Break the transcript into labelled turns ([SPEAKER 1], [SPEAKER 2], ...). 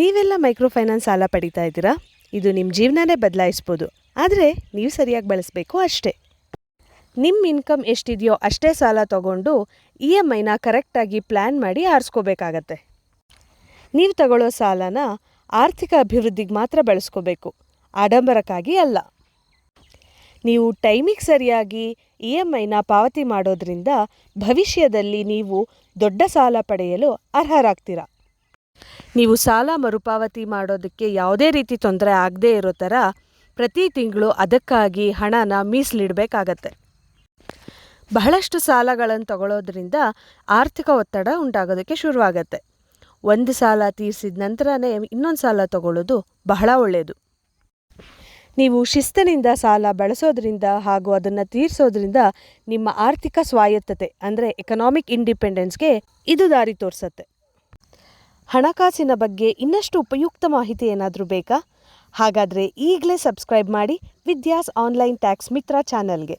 [SPEAKER 1] ನೀವೆಲ್ಲ micro finance ಸಾಲ ಪಡಿತಾ ಇದ್ದೀರಾ? ಇದು ನಿಮ್ಮ ಜೀವನನೇ ಬದಲಾಯಿಸ್ಬೋದು. ಆದರೆ ನೀವು ಸರಿಯಾಗಿ ಬಳಸಬೇಕು ಅಷ್ಟೇ. ನಿಮ್ಮ ಇನ್ಕಮ್ ಎಷ್ಟಿದೆಯೋ ಅಷ್ಟೇ ಸಾಲ ತಗೊಂಡು ಇ ಎಂ ಐನ ಕರೆಕ್ಟಾಗಿ ಪ್ಲ್ಯಾನ್ ಮಾಡಿ ಆರಿಸ್ಕೋಬೇಕಾಗತ್ತೆ. ನೀವು ತಗೊಳ್ಳೋ ಸಾಲನ ಆರ್ಥಿಕ ಅಭಿವೃದ್ಧಿಗೆ ಮಾತ್ರ ಬಳಸ್ಕೋಬೇಕು. ಆಡಂಬರಕ್ಕಾಗಿ ಅಲ್ಲ. ನೀವು ಟೈಮಿಗೆ ಸರಿಯಾಗಿ ಇ ಎಂ ಐನ ಪಾವತಿ ಮಾಡೋದ್ರಿಂದ ಭವಿಷ್ಯದಲ್ಲಿ ನೀವು ದೊಡ್ಡ ಸಾಲ ಪಡೆಯಲು ಅರ್ಹರಾಗ್ತೀರ? ನೀವು ಸಾಲ ಮರುಪಾವತಿ ಮಾಡೋದಕ್ಕೆ ಯಾವುದೇ ರೀತಿ ತೊಂದರೆ ಆಗದೇ ಇರೋ ಥರ ಪ್ರತಿ ತಿಂಗಳು ಅದಕ್ಕಾಗಿ ಹಣನ ಮೀಸಲಿಡಬೇಕಾಗತ್ತೆ. ಬಹಳಷ್ಟು ಸಾಲಗಳನ್ನು ತಗೊಳ್ಳೋದ್ರಿಂದ ಆರ್ಥಿಕ ಒತ್ತಡ ಉಂಟಾಗೋದಕ್ಕೆ ಶುರುವಾಗತ್ತೆ. ಒಂದು ಸಾಲ ತೀರಿಸಿದ ನಂತರನೇ ಇನ್ನೊಂದು ಸಾಲ ತಗೊಳ್ಳೋದು ಬಹಳ ಒಳ್ಳೆಯದು ನೀವು ಶಿಸ್ತಿನಿಂದ ಸಾಲ ಬಳಸೋದ್ರಿಂದ ಹಾಗೂ ಅದನ್ನು ತೀರಿಸೋದ್ರಿಂದ ನಿಮ್ಮ ಆರ್ಥಿಕ ಸ್ವಾಯತ್ತತೆ ಅಂದರೆ ಎಕನಾಮಿಕ್ ಇಂಡಿಪೆಂಡೆನ್ಸ್ಗೆ ಇದು ದಾರಿ ತೋರಿಸತ್ತೆ. ಹಣಕಾಸಿನ ಬಗ್ಗೆ ಇನ್ನಷ್ಟು ಉಪಯುಕ್ತ ಮಾಹಿತಿ ಏನಾದರೂ ಬೇಕಾ? ಹಾಗಾದರೆ ಈಗಲೇ ಸಬ್ಸ್ಕ್ರೈಬ್ ಮಾಡಿ ವಿದ್ಯಾಸ್ ಆನ್ಲೈನ್ ಟ್ಯಾಕ್ಸ್ ಮಿತ್ರ ಚಾನಲ್ಗೆ.